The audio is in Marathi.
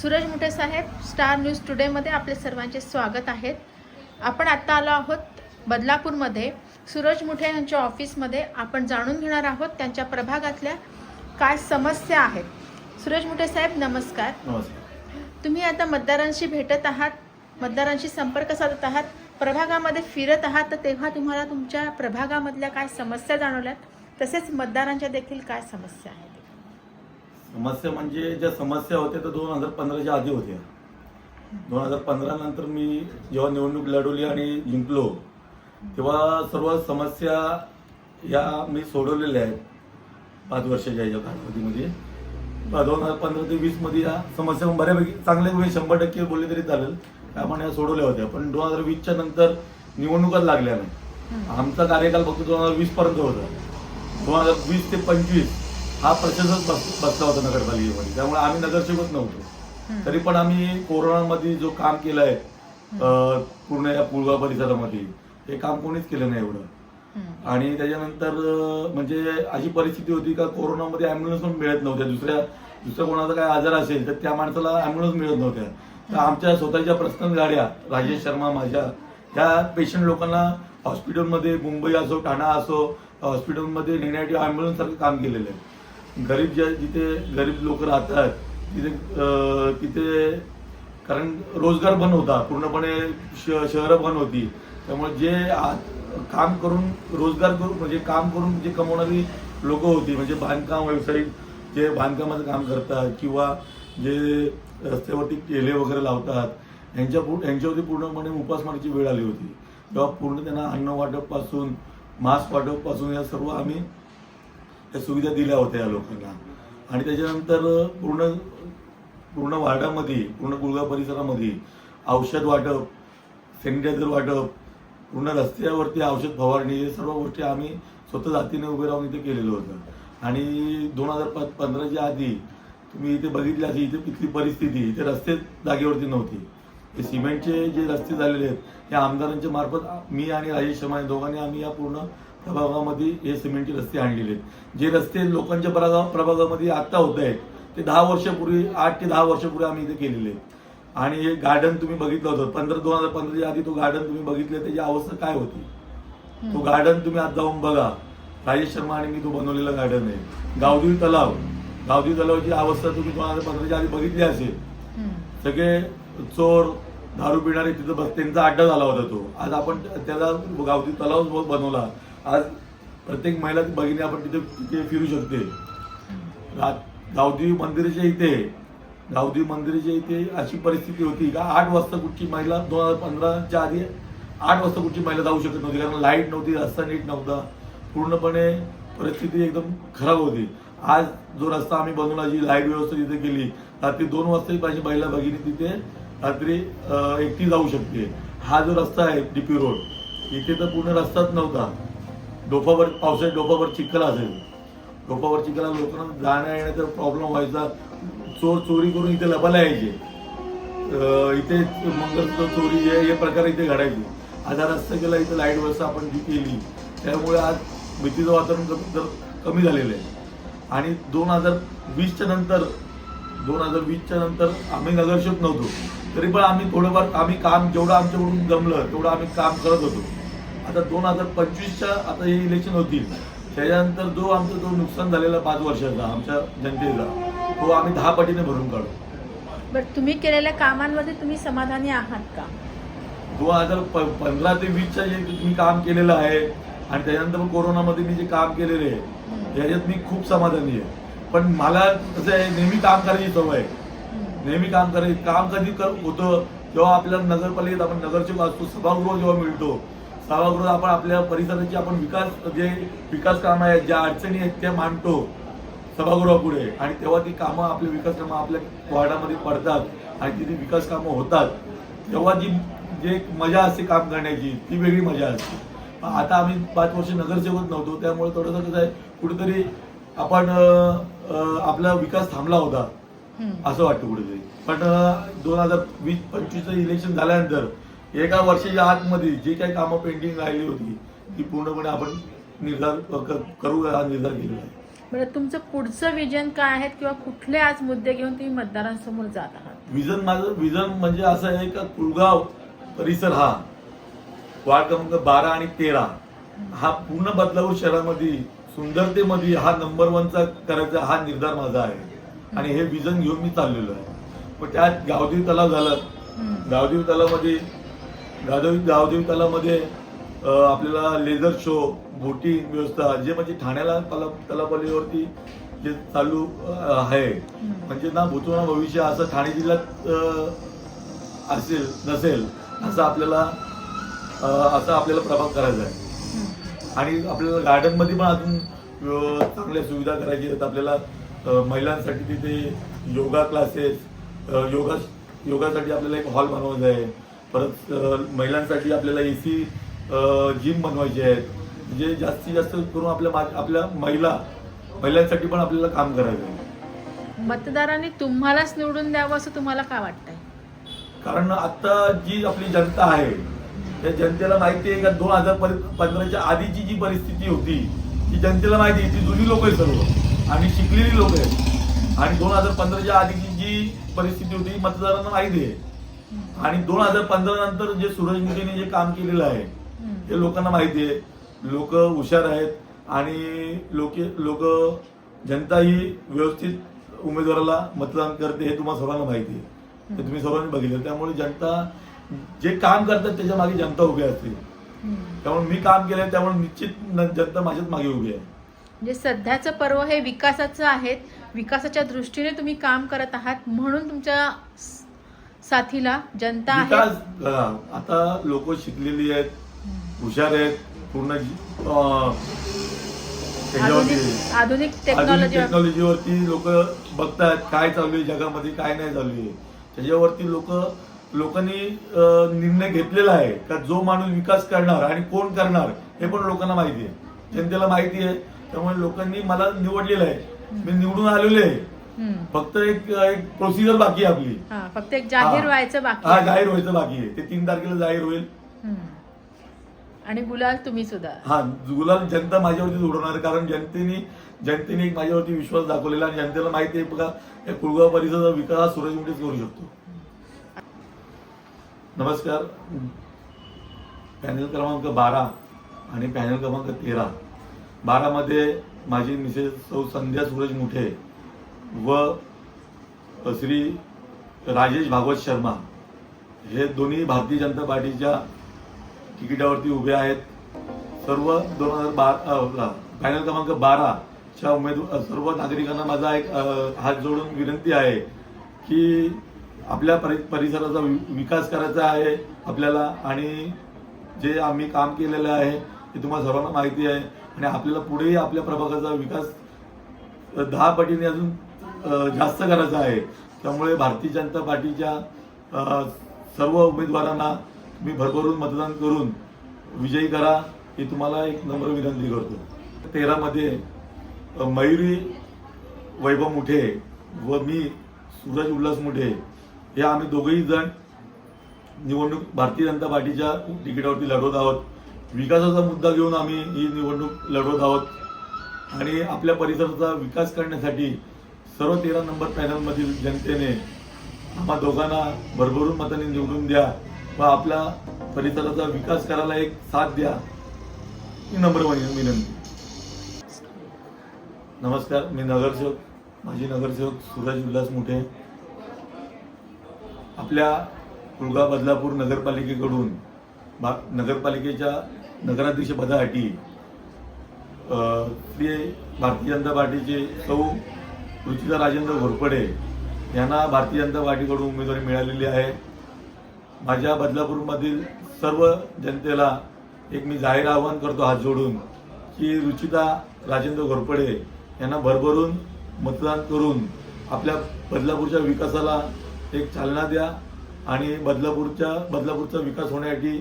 सूरज मुठे साहेब स्टार न्यूज टुडेमध्ये आपले सर्वांचे स्वागत आहेत आपण आत्ता आलो आहोत बदलापूरमध्ये. सूरज मुठे यांच्या ऑफिसमध्ये आपण जाणून घेणार आहोत त्यांच्या प्रभागातल्या काय समस्या आहेत. सूरज मुठे साहेब नमस्कार. नमस्कार. तुम्ही आता मतदारांशी भेटत आहात मतदारांशी संपर्क साधत आहात प्रभागामध्ये फिरत आहात तर तेव्हा तुम्हाला तुमच्या प्रभागामधल्या काय समस्या जाणवल्यात तसेच मतदारांच्या देखील काय समस्या आहेत? समस्या म्हणजे ज्या समस्या होत्या त्या दोन हजार पंधराच्या आधी होत्या. दोन हजार पंधरा नंतर मी जेव्हा निवडणूक लढवली आणि जिंकलो तेव्हा सर्व समस्या या मी सोडवलेल्या आहेत. पाच वर्षाच्या याच्या कालावधीमध्ये. दोन हजार पंधरा ते वीसमध्ये या समस्या बऱ्यापैकी चांगल्या वेळी शंभर टक्के बोलले तरी चालेल. त्यामुळे या सोडवल्या होत्या. पण दोन हजार वीसच्या नंतर निवडणुकाच लागल्या नाही आमचा कार्यकाल फक्त दोन हजार वीस पर्यंत होता. दोन हजार वीस ते पंचवीस हा प्रशासक बस बसला होता नगरपालिकेमध्ये. त्यामुळे आम्ही नगरसेवक नव्हतो. तरी पण आम्ही कोरोनामध्ये जो काम केलं आहे पूर्ण या पुळगाव परिसरामध्ये हे काम कोणीच केलं नाही एवढं. आणि त्याच्यानंतर म्हणजे अशी परिस्थिती होती का कोरोनामध्ये अँब्युलन्स पण मिळत नव्हत्या. दुसऱ्या दुसऱ्या कोणाचा काय आजार असेल तर त्या माणसाला अँब्युलन्स मिळत नव्हत्या. तर आमच्या स्वतःच्या पर्सनल गाड्या राजेश शर्मा माझ्या ह्या पेशंट लोकांना हॉस्पिटलमध्ये मुंबई असो ठाणा असो हॉस्पिटलमध्ये नेण्यासाठी अँब्युलन्स सारखं काम केलेलं आहे. गरीब ज्या जिथे गरीब लोक राहतात तिथे तिथे कारण रोजगार बंद होता पूर्णपणे श शहरं बंद होती. त्यामुळे जे आ- काम करून रोजगार करून म्हणजे काम करून जे कमवणारी लोक होती म्हणजे बांधकाम व्यावसायिक जे बांधकामाचं काम करतात किंवा जे रस्त्यावरती केले वगैरे लावतात यांच्या पू- यांच्यावरती पूर्णपणे उपासमारीची वेळ आली होती. तेव्हा पूर्ण त्यांना अन्न वाटपपासून मास्क वाटपपासून या सर्व आम्ही त्या सुविधा दिल्या होत्या या लोकांना. आणि त्याच्यानंतर पूर्ण पूर्ण वार्डामध्ये पूर्ण गुळगाव परिसरामध्ये औषध वाटप सॅनिटायझर वाटप पूर्ण रस्त्यावरती औषध फवारणी हे सर्व गोष्टी आम्ही स्वतः जातीने उभे राहून इथे केलेलं होतं. आणि दोन हजार प पंधराच्या आधी तुम्ही इथे बघितली असेल इथे इथली परिस्थिती इथे रस्ते जागेवरती नव्हती. हे सिमेंटचे जे रस्ते झालेले आहेत हे आमदारांच्या मार्फत मी आणि राजेश शर्मा दोघांनी आम्ही या पूर्ण प्रभागामध्ये हे सिमेंटचे रस्ते आणलेले आहेत. जे रस्ते लोकांच्या प्रभागा प्रभागामध्ये आत्ता होत आहेत ते दहा वर्षापूर्वी आठ ते दहा वर्षापूर्वी आम्ही इथे केलेले आहेत. आणि हे गार्डन तुम्ही बघितलं होतं. पंधरा दोन हजार पंधराच्या आधी तो गार्डन तुम्ही बघितलं त्याची अवस्था काय होती? तो गार्डन तुम्ही आज जाऊन बघा. राजेश शर्मा आणि मी तो बनवलेला गार्डन आहे. गावदेवी तलाव. गावदेवी तलावाची अवस्था तुम्ही दोन हजार पंधराच्या आधी बघितली असेल. सगळे चोर दारू पिणारे तिथं बस त्यांचा अड्डा झाला होता तो. आज आपण त्याला गावठी तलाव बनवला. आज प्रत्येक महिला भगिनी आपण तिथे तिथे फिरू शकते. रा- गावदेवी मंदिराच्या इथे गावदेवी मंदिराच्या इथे अशी परिस्थिती होती का आठ वाजता कुठची महिला दोन हजार पंधराच्या आधी आठ वाजता कुठची महिला जाऊ शकत नव्हती कारण लाइट नव्हती रस्ता नीट नव्हता. पूर्णपणे परिस्थिती एकदम खराब होती. आज जो रस्ता आम्ही बनवला जी लाइट व्यवस्था तिथे केली रात्री दोन वाजताही माझी महिला भगिनी तिथे रात्री एकटी जाऊ शकते. हा जो रस्ता आहे डीपी रोड इथे तर पूर्ण रस्ताच नव्हता. डोफावर पावसाळ्यात डोफावर चिखल असेल डोफावर चिखला लोकांना जाण्या येण्याचा प्रॉब्लेम व्हायचा. चोर चोरी करून इथे लपायला यायचे. इथे मंगलसूत्र चोरी हे हे प्रकार इथे घडायचे. आज हा रस्ता केला इथे लाइट व्यवस्था आपण जी केली त्यामुळे आज भीतीचं वातावरण कमी तर कमी झालेलं आहे. आणि दोन हजार वीसच्या नंतर दोन हजार वीसच्या नंतर आम्ही नगरसेवक नव्हतो. तरी पण आम्ही थोडंफार आम्ही काम जेवढं आमच्याकडून जमलं तेवढं आम्ही काम करत होतो. आता दोन हजार पंचवीसच्या आता हे इलेक्शन होतील. त्याच्यानंतर जो आमचा जो नुकसान झालेला पाच वर्षाचा आमच्या जनतेचा तो आम्ही दहा पटीने भरून काढू. बरं तुम्ही केलेल्या कामांमध्ये तुम्ही समाधानी आहात का? दोन हजार प- पंधरा ते वीसच्या जे मी काम केलेलं आहे आणि त्याच्यानंतर मग कोरोनामध्ये मी जे काम केलेले आहे याच्यात मी खूप समाधानी आहे. पण मला कसं आहे नेहमी काम करायची सवय आहे. नेहमी काम करायचं काम कधी कर होतं जेव्हा आपल्या नगरपालिकेत आपण नगरसेवक असतो सभागृह जेव्हा मिळतो सभागृहात आपण आपल्या परिसराची आपण विकास जे विकास कामं आहेत ज्या अडचणी आहेत त्या मांडतो सभागृहापुढे. आणि तेव्हा ती कामं आपले विकास कामं आपल्या वार्डामध्ये पडतात आणि तिथे विकास कामं होतात. तेव्हा जी जे एक मजा असते काम करण्याची ती वेगळी मजा असते. आता आम्ही पाच वर्ष नगरसेवक नव्हतो त्यामुळे थोडंसं कसं आहे कुठेतरी आपण आपला विकास थांबला होता. असं वाटतं कुठेतरी. पण दोन हजार वीस पंचवीसचं इलेक्शन झाल्यानंतर एका वर्षाच्या आतमध्ये जे काही कामं पेंडिंग राहिली होती ती पूर्णपणे आपण निर्धार करू हा निर्धार केलेला आहे. बरं तुमचं पुढचं विजन काय आहे किंवा कुठले आज मुद्दे घेऊन तुम्ही मतदारांसमोर जात आहात? विजन माझं विजन म्हणजे असं आहे का कुलगाव परिसर हा वार्ड क्रमांक बारा आणि तेरा हा पूर्ण बदलापूर शहरामध्ये सुंदरतेमध्ये हा नंबर वनचा करायचा हा निर्धार माझा आहे. आणि हे विजन घेऊन मी चाललेलो आहे. मग त्यात गावदेवी तलाव झालं. गावदेवी तलावामध्ये गावदेवी गावदेवी तलावामध्ये अं, आपल्याला लेझर शो बोटिंग व्यवस्था जे म्हणजे ठाण्याला तलाव तलावलीवरती जे चालू आहे. म्हणजे ना भूतो ना भविष्य असं ठाणे जिल्ह्यात असेल नसेल असं आपल्याला असं आपल्याला प्रभाव करायचा आहे. आणि आपल्याला गार्डनमध्ये पण अजून चांगल्या सुविधा करायची आहेत. आपल्याला महिलांसाठी तिथे योगा क्लासेस योगा योगासाठी आपल्याला एक हॉल बनवायचा आहे. परत महिलांसाठी आपल्याला ए सी जिम बनवायचे आहेत. म्हणजे जास्तीत जास्त करून आपल्या मा- आपल्या महिला महिलांसाठी पण आपल्याला काम करायचं आहे. मतदारांनी तुम्हालाच निवडून द्यावं असं तुम्हाला काय वाटतंय? कारण आता जी आपली जनता आहे त्या जनतेला माहिती आहे का दोन हजार पंधराच्या आधीची जी परिस्थिती होती ती जनतेला माहिती आहे ती जुनी लोक आहेत सर्व. आणि शिकलेली लोक आहेत. आणि दोन हजार पंधराच्या आधीची जी परिस्थिती होती मतदारांना माहिती आहे. आणि दोन हजार पंधरा नंतर जे सूरज मुखीने जे काम केलेलं आहे. हे लोकांना माहिती आहे. लोक हुशार आहेत आणि लोक लोक जनता ही व्यवस्थित उमेदवाराला मतदान करते हे तुम्हाला सर्वांना माहिती आहे. हे तुम्ही सर्वांनी बघितलं. त्यामुळे जनता जे काम करतात त्याच्यामागे जनता उभी असते. त्यामुळे मी काम केलंय त्यामुळे निश्चित जनता माझ्याच मागे उभी आहे. म्हणजे सध्याचं पर्व हे विकासाचं आहे विकासाच्या दृष्टीने तुम्ही काम करत आहात म्हणून तुमच्या साथीला जनता आहे. विकास आता लोक शिकलेली आहेत हुशार आहेत पूर्ण जी- अं, त्याच्यावरती- आधुनिक आधुनिक आधुनिक टेक्नॉलॉजी टेक्नॉलॉजीवरती लोक बघतात काय चालू आहे जगामध्ये काय नाही चालू आहे. त्याच्यावरती लोक लोकांनी अं, निर्णय घेतलेला आहे का जो माणूस विकास करणार आणि कोण करणार हे पण लोकांना माहिती आहे. जनतेला माहिती आहे. त्यामुळे लोकांनी मला निवडलेलं आहे. मी निवडून आलेलो आहे. फक्त एक एक प्रोसिजर बाकी आहे आपली. हा फक्त एक जाहीर हा. व्हायचं बाकी हा आहे. जाहीर व्हायचं बाकी आहे. ते तीन तारखेला जाहीर होईल. हम्म. आणि गुलाल तुम्ही सुद्धा. हा गुलाल जनता माझ्यावरती उडवणार आहे. कारण जनतेने जनतेने एक माझ्यावरती विश्वास दाखवलेला आणि जनतेला माहिती आहे बघा या कुळगाव परिसराचा विकास हा सूरज मुठेच करू शकतो. नमस्कार. पॅनल क्रमांक बारा आणि पॅनल क्रमांक तेरा. बारामध्ये माझी मिसेस सौ संध्या सूरज मुठे व श्री राजेश भागवत शर्मा. हे दोन्ही भारतीय जनता पार्टीच्या तिकिटावरती उभे आहेत. सर्व दोन हजार बारा पॅनल क्रमांक बाराच्या उमेदवार सर्व नागरिकांना माझा एक हात जोडून विनंती आहे की आपल्या परि परिसराचा वि- विकास करायचा आहे आपल्याला आणि जे आम्ही काम केलेलं आहे ते तुम्हाला सर्वांना माहिती आहे. आणि आपल्याला पुढेही आपल्या प्रभागाचा विकास दहा पटीने अजून जास्त करायचा आहे. त्यामुळे भारतीय जनता पार्टीच्या सर्व उमेदवारांना मी भरभरून मतदान करून विजयी करा ही तुम्हाला एक नम्र विनंती करतो. तेरामध्ये मयुरी वैभव मुठे व मी सूरज उल्हास मुठे हे आम्ही दोघेही जण निवडणूक भारतीय जनता पार्टीच्या तिकिटावरती लढवत आहोत. विकासाचा मुद्दा घेऊन आम्ही ही निवडणूक लढवत आहोत. आणि आपल्या परिसराचा विकास करण्यासाठी सर्व तेरा नंबर पॅनलमधील जनतेने आम्हा दोघांना भरभरून मताने निवडून द्या व आपल्या परिसराचा विकास करायला एक साथ द्या. ही नम्र विनंती. नमस्कार मी नगरसेवक माजी नगरसेवक सूरज उल्हास मुठे. आपल्या कुळगा बदलापूर नगरपालिकेकडून भा नगरपालिकेच्या नगराध्यक्षपदासाठी श्री भारतीय जनता पार्टीचे सौ रुचिता राजेंद्र घोरपडे यांना भारतीय जनता पार्टीकडून उमेदवारी मिळालेली आहे. माझ्या बदलापूरमधील सर्व जनतेला एक मी जाहीर आवाहन करतो हात जोडून की रुचिता राजेंद्र घोरपडे यांना भरभरून मतदान करून आपल्या बदलापूरच्या विकासाला एक चालना द्या आणि बदलापूरच्या बदलापूरचा विकास होण्यासाठी